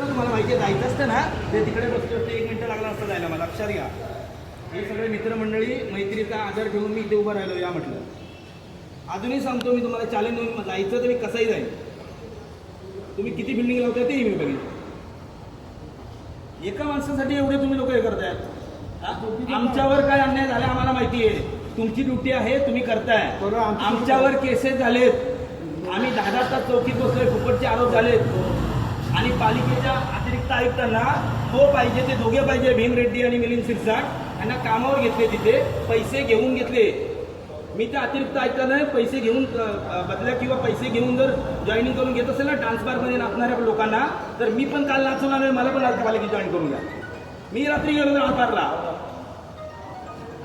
तुम्हाला माहिती आहे जायचं असतं ना ते तिकडे बसतो ते एक मिनटं लागला असतं जायला मला लक्षात घ्या. हे सगळे मित्रमंडळी मैत्रीचा आधार ठेवून मी इथे उभं राहिलो या म्हटलं. अजूनही सांगतो मी तुम्हाला चॅलेंज देऊन जायचं तर मी कसंही जाईल तुम्ही किती बिल्डिंग लावताय तेही मी बघितलं एका माणसासाठी एवढे तुम्ही लोक हे करतायत? आमच्यावर काय अन्याय झाला आम्हाला माहिती आहे. तुमची ड्युटी आहे तुम्ही करताय. आमच्यावर केसेस झालेत. आम्ही दहा दहा तास चौकीत बसलोय फुकटचे आरोप झालेत. आणि पालिकेच्या अतिरिक्त आयुक्तांना हो पाहिजे ते दोघे पाहिजे भीम रेड्डी आणि मिलिंद सिरसाट. यांना कामावर घेतले तिथे पैसे घेऊन घेतले. मी त्या अतिरिक्त आयुक्तांना पैसे घेऊन बदल्या किंवा पैसे घेऊन जर जॉईनिंग करून घेत असेल ना डान्स बारमध्ये नाचणाऱ्या लोकांना तर मी पण काल नाचवणार नाही मला पण आज पालिकेत जॉईन करून घ्या. मी रात्री गेलो डान्स बारला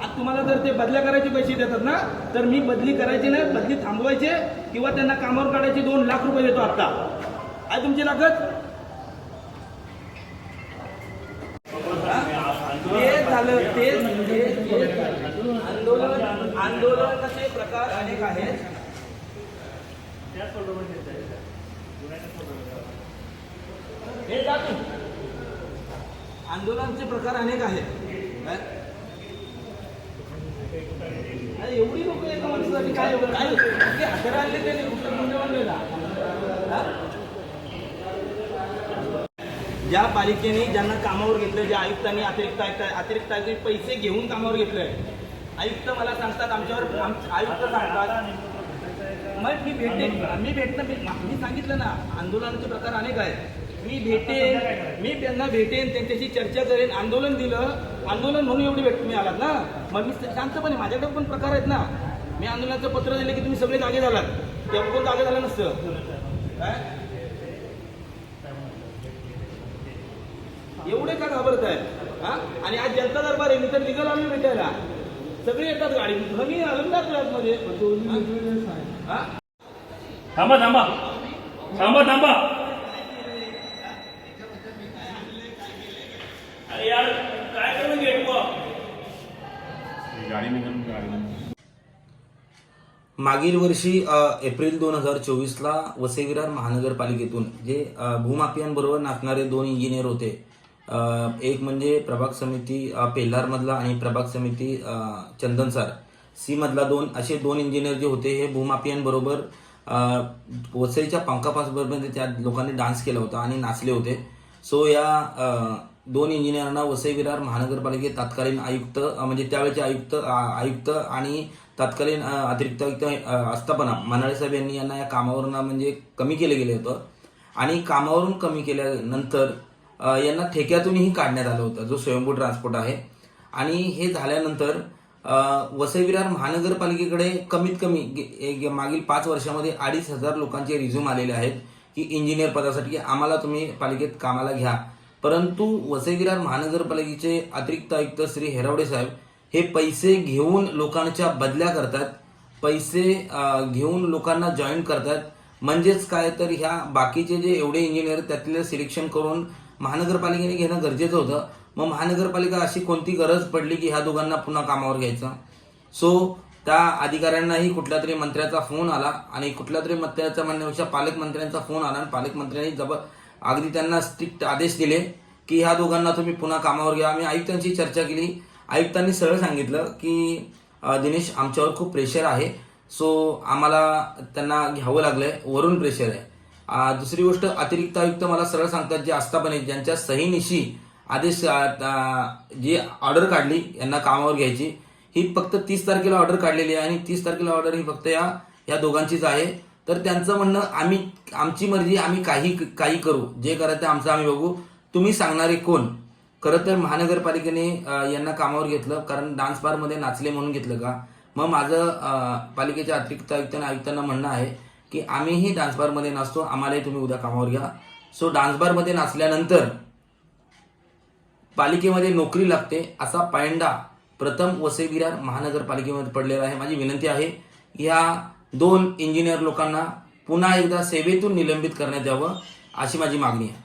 आज तुम्हाला जर ते बदल्या करायचे पैसे देतात ना तर मी बदली करायची नाही बदली थांबवायचे किंवा त्यांना कामावर काढायचे दोन लाख रुपये देतो आत्ता. आहे तुमची लागत ते झालं ते म्हणजे आंदोलन आंदोलनाचे प्रकार अनेक आहेत. हे आंदोलनाचे प्रकार अनेक आहेत. काय? एवढी लोक एका माणसासाठी काय एवढं काय ते हजारा आणले त्याने कुठलं गुन्हे बनलेला हा? ज्या पालिकेने ज्यांना कामावर घेतलं ज्या आयुक्तांनी अतिरिक्त आयुक्त अतिरिक्त आयुक्त पैसे घेऊन कामावर घेतलंय. आयुक्त मला सांगतात आमच्यावर आयुक्त सांगतात. मग मी भेटते मी भेटणं मी मी सांगितलं ना आंदोलनाचे प्रकार अनेक आहेत. मी भेटेन मी त्यांना भेटेन त्यांच्याशी चर्चा करेन आंदोलन दिलं. आंदोलन म्हणून एवढी भेट तुम्ही आलात ना. मग मी शांतपणे माझ्याकडे पण प्रकार आहेत ना. मी आंदोलनाचं पत्र दिलं की तुम्ही सगळे जागे झालात. तेव्हा कोण जागे झालं नसतं. काय एवढे का घाबरत आहेत हा? आणि आज जनता दरबार आहे मी तर निघाल आम्ही भेटायला. सगळे येतात गाडी. मी आनंदात मध्ये हा? थांबा थांबा. थांबा थांबा. अरे यार काय करून घेतो गाडी निघून गाडी मागील वर्षी एप्रिल दोन हजार चोवीसला वसई विरार महानगरपालिकेतून जे भूमाफियांबरोबर नाचणारे दोन इंजिनियर होते एक म्हणजे प्रभाग समिती पेल्हारमधला आणि प्रभाग समिती चंदनसार सी मधला दोन असे दोन इंजिनियर जे होते हे भूमाफियांबरोबर वसईच्या पंखापासबरोबर त्या लोकांनी डान्स केला होता आणि नाचले होते. सो या दोन इंजिनियरांना वसई विरार महानगरपालिकेत तत्कालीन आयुक्त म्हणजे त्यावेळेचे आयुक्त आयुक्त आणि तत्कालीन अतिरिक्त आयुक्त आस्थापना मनाळे साहेब यांनी यांना या कामावरून म्हणजे कमी केलं गेलं होतं. आणि कामावरून कमी केल्यानंतर यांना ठेक्यातूनही काढण्यात आलं होतं जो स्वयंभू ट्रान्सपोर्ट आहे. आणि हे झाल्यानंतर अ, वसई विरार महानगरपालिकेकडे कमीत कमी गे- मागील पाच वर्षामध्ये अडीच हजार लोकांचे रिझ्यूम आलेले आहेत की इंजिनियर पदासाठी की आम्हाला तुम्ही पालिकेत कामाला घ्या. परंतु वसई विरार महानगरपालिकेचे अतिरिक्त आयुक्त श्री हेरावडे साहेब हे पैसे घेऊन लोकांच्या बदल्या करतात पैसे घेऊन लोकांना जॉईन करतात. म्हणजेच काय तर ह्या बाकीचे जे एवढे इंजिनियर त्यातले सिलेक्शन करून महानगरपालिकेने घेणं गरजेचं होतं. मग महानगरपालिका अशी कोणती गरज पडली की ह्या दोघांना पुन्हा कामावर घ्यायचं? सो त्या अधिकाऱ्यांनाही कुठल्या तरी मंत्र्याचा फोन आला आणि कुठल्या तरी मंत्र्याचा म्हणण्यापेक्षा पालकमंत्र्यांचा फोन आला आणि पालकमंत्र्यांनी जब अगदी त्यांना स्ट्रिक्ट आदेश दिले की ह्या दोघांना तुम्ही पुन्हा कामावर घ्या. आम्ही आयुक्तांची चर्चा केली. आयुक्तांनी सरळ सांगितलं की दिनेश आमच्यावर खूप प्रेशर आहे. सो आम्हाला त्यांना घ्यावं लागलं आहे वरून प्रेशर आहे. दुसरी गोष्ट अतिरिक्त आयुक्त मला सरळ सांगतात जे आस्थापने ज्यांच्या सहीनिशी आदेश जी ऑर्डर काढली यांना कामावर घ्यायची ही फक्त तीस तारखेला ऑर्डर काढलेली आहे आणि तीस तारखेला ऑर्डर ही फक्त या या दोघांचीच आहे. तर त्यांचं म्हणणं आम्ही आमची मर्जी आम्ही काही काही करू. जे करायचं आमचं आम्ही बघू. तुम्ही सांगणारे कोण? खरं तर महानगरपालिकेने यांना कामावर घेतलं कारण डान्स बारमध्ये नाचले म्हणून घेतलं का? मग माझं पालिकेच्या अतिरिक्त आयुक्त आयुक्तांना म्हणणं आहे की आम्हीही डान्स बारमध्ये नाचतो आम्हालाही तुम्ही उद्या कामावर घ्या. सो डान्स बारमध्ये नाचल्यानंतर पालिकेमध्ये नोकरी लागते असा पायंडा प्रथम वसई विरार महानगरपालिकेमध्ये पडलेला आहे. माझी विनंती आहे या दोन इंजिनियर लोकांना पुन्हा एकदा सेवेतून निलंबित करण्यात यावं अशी माझी मागणी आहे.